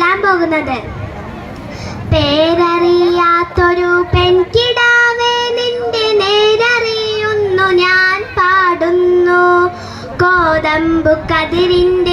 പോകുന്നത്. പേരറിയാത്തൊരു പെൺകിടാവേ നിന്റെ നേരറിയുന്നു ഞാൻ പാടുന്നു. കോതമ്പു കതിരിന്റെ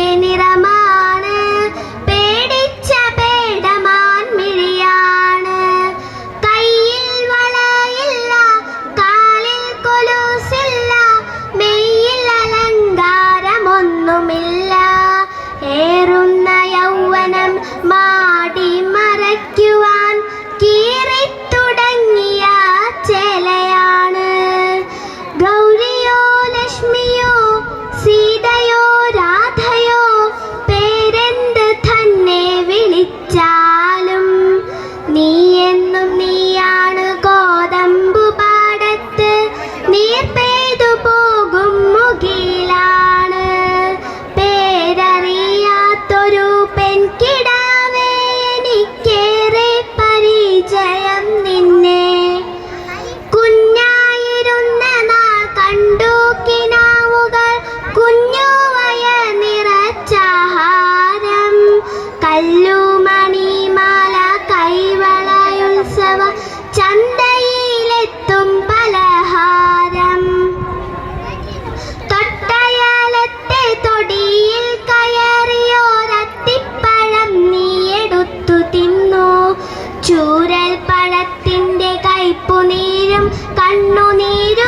കണ്ണുനീരുമതിനത്ര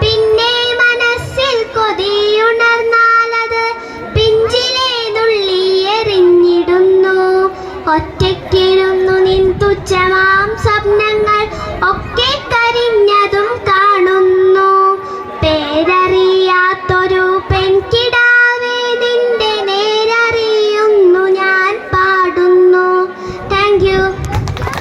പിന്നെ മനസ്സിൽ ഒറ്റയ്ക്കിരുന്നു നിൻ തുച്ഛമാം സ്വപ്നങ്ങൾ ഒക്കെ കരി